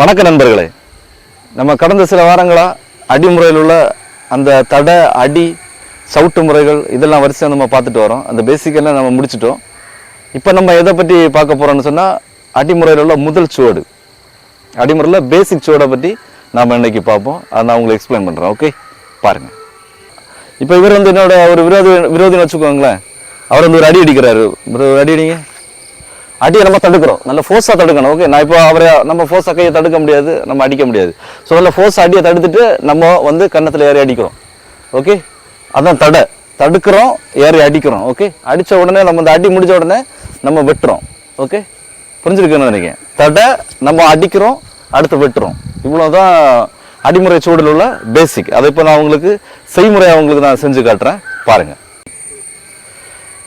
வணக்க நண்பர்களே. நம்ம கடந்த சில வாரங்களாக அடிமுறையில் உள்ள அந்த தடை அடி சவுட்டு முறைகள் இதெல்லாம் வரிசையாக நம்ம பார்த்துட்டு வரோம். அந்த பேசிக்கெல்லாம் நம்ம முடிச்சிட்டோம். இப்போ நம்ம எதை பற்றி பார்க்க போகிறோம்னு சொன்னால் அடிமுறையில் உள்ள முதல் சுவடு. அடிமுறையில் பேசிக் சுவடை பற்றி நாம் இன்றைக்கி பார்ப்போம். அதை நான் உங்களுக்கு எக்ஸ்பிளைன் பண்ணுறேன் ஓகே பாருங்கள் இப்போ இவர் வந்து என்னோட ஒரு விரோதி விரோதின்னு வச்சுக்கோங்களேன். அவர் வந்து ஒரு அடி அடிக்கிறாரு. ஒரு அடி அடிங்க. அடியை நம்ம தடுக்கிறோம் நல்ல ஃபோர்ஸாக தடுக்கணும். ஓகே நான் இப்போ அவரை நம்ம ஃபோர்ஸாக கையை தடுக்க முடியாது நம்ம அடிக்க முடியாது. ஸோ நல்ல ஃபோர்ஸ் அடியை தடுத்துட்டு நம்ம வந்து கன்னத்தில் ஏறி அடிக்கிறோம். ஓகே அதான் தடை. தடுக்கிறோம் ஏறி அடிக்கிறோம். ஓகே அடித்த உடனே நம்ம இந்த அடி முடிஞ்ச உடனே நம்ம வெட்டுறோம். ஓகே புரிஞ்சிருக்கேன்னு நினைக்கிறேன். தடை நம்ம அடிக்கிறோம் அடுத்து வெட்டுறோம். இவ்வளோ தான் அடிமுறை சூழல் உள்ள பேசிக் அதை இப்போ நான் உங்களுக்கு செய்முறையாக உங்களுக்கு நான் செஞ்சு காட்டுறேன். பாருங்கள்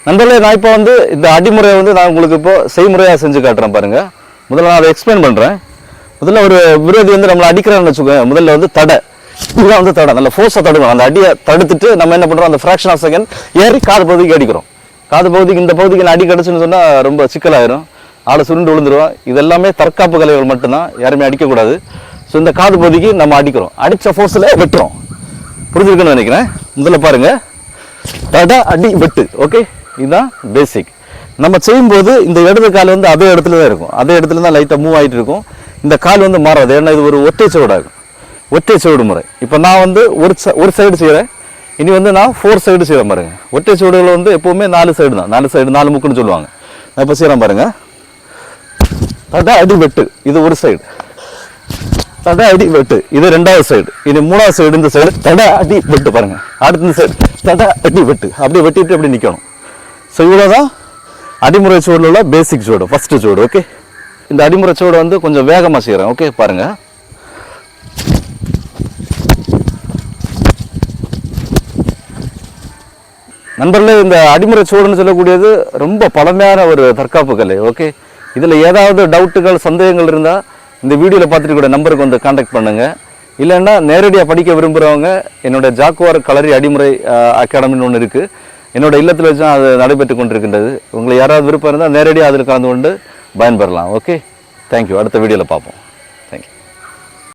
நண்பர்களே நான் இப்போ வந்து இந்த அடிமுறையை வந்து நான் உங்களுக்கு இப்போ செய்முறையாக செஞ்சு காட்டுறேன் பாருங்கள் முதல்ல நான் அதை எக்ஸ்பிளைன் பண்ணுறேன் முதல்ல ஒரு விரோதி வந்து நம்மளை அடிக்கிறான்னு வச்சுக்கோங்க. முதல்ல வந்து தடை. இதுதான் வந்து தடை. நல்ல ஃபோர்ஸாக தடுக்கணும். அந்த அடியை தடுத்துட்டு நம்ம என்ன பண்ணுறோம் அந்த ஃப்ராக்ஷன் ஆஃப் செகண்ட் ஏறி காது பகுதிக்கு அடிக்கிறோம். காது பகுதிக்கு இந்த பகுதிக்கு நான் அடி கிடச்சுன்னு சொன்னால் ரொம்ப சிக்கலாயிரும். ஆளை சுருண்டு விழுந்துருவோம் இதெல்லாமே தற்காப்பு கலைகள் மட்டும்தான். யாருமே அடிக்கக்கூடாது. ஸோ இந்த காது பகுதிக்கு நம்ம அடிக்கிறோம். அடித்த ஃபோர்ஸில் வெட்டுறோம். புரிஞ்சிருக்குன்னு நினைக்கிறேன். முதல்ல பாருங்கள் தடை அடி வெட்டு. ஓகே இதுதான் பேசிக் நம்ம செய்யும்போது இந்த இடது கால் வந்து அதே இடத்துல தான் இருக்கும். அதே இடத்துல தான் லைட்டாக மூவ் ஆகிட்டு இருக்கும். இந்த கால் வந்து மாறாது. ஏன்னா இது ஒரு ஒற்றை சுவடாகும் ஒற்றை சுவடு முறை. இப்போ நான் வந்து ஒரு ச- ஒரு சைடு செய்கிறேன் இனி வந்து நான் ஃபோர் சைடு செய்கிறேன் பாருங்க ஒற்றை சுவடுகள் வந்து எப்போவுமே நாலு சைடு தான். நாலு சைடு நாலு முக்குன்னு சொல்லுவாங்க. நான் இப்போ செய்கிறேன் பாருங்க. தடை அடி வெட்டு. இது ஒரு சைடு தடை அடி வெட்டு. இது ரெண்டாவது சைடு இது மூணாவது சைடு இந்த சைடு தடை அடி வெட்டு பாருங்க. அடுத்த இந்த சைடு தடை அடி வெட்டு. அப்படியே வெட்டிட்டு அப்படி நிற்கணும் ஸோ இவ்வளோ தான் அடிமுறை சூடில் உள்ள பேசிக் சூடு ஃபஸ்ட்டு சூடு ஓகே இந்த அடிமுறை சூடு வந்து கொஞ்சம் வேகமாக செய்கிறேன் ஓகே பாருங்கள் நண்பர்களே இந்த அடிமுறை சூடுன்னு சொல்லக்கூடியது ரொம்ப பழமையான ஒரு தற்காப்பு கலை ஓகே இதில் ஏதாவது டவுட்டுகள் சந்தேகங்கள் இருந்தால் இந்த வீடியோவில் பார்த்துட்டு கூட நம்பருக்கு வந்து காண்டாக்ட் பண்ணுங்கள் இல்லைன்னா நேரடியாக படிக்க விரும்புகிறவங்க என்னோட ஜாக்குவார் களரி அடிமுறை அகாடமின்னு ஒன்று இருக்குது என்னோட இல்லத்தில் வச்சு அது நடைபெற்று கொண்டிருக்கின்றது. உங்களை யாராவது விருப்பம் இருந்தால் நேரடியாக அதில் கலந்து கொண்டு பயன்பெறலாம். ஓகே தேங்க்யூ அடுத்த வீடியோவில் பார்ப்போம்.